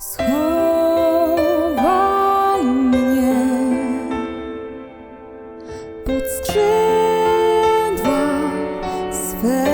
Schowaj mnie pod skrzydła swe.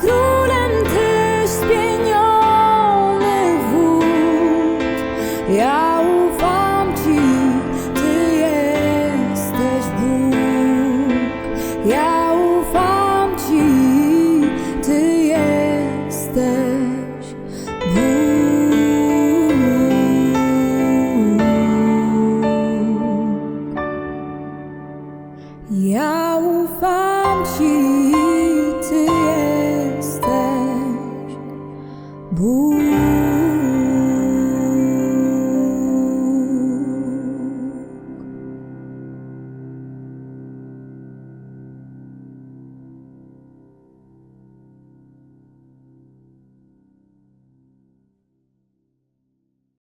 królem tyś spienionych wód. Ja ufam Ci, Ty jesteś Bóg. Ja ufam Ci, Ty jesteś Bóg. Ja ufam Ci. 不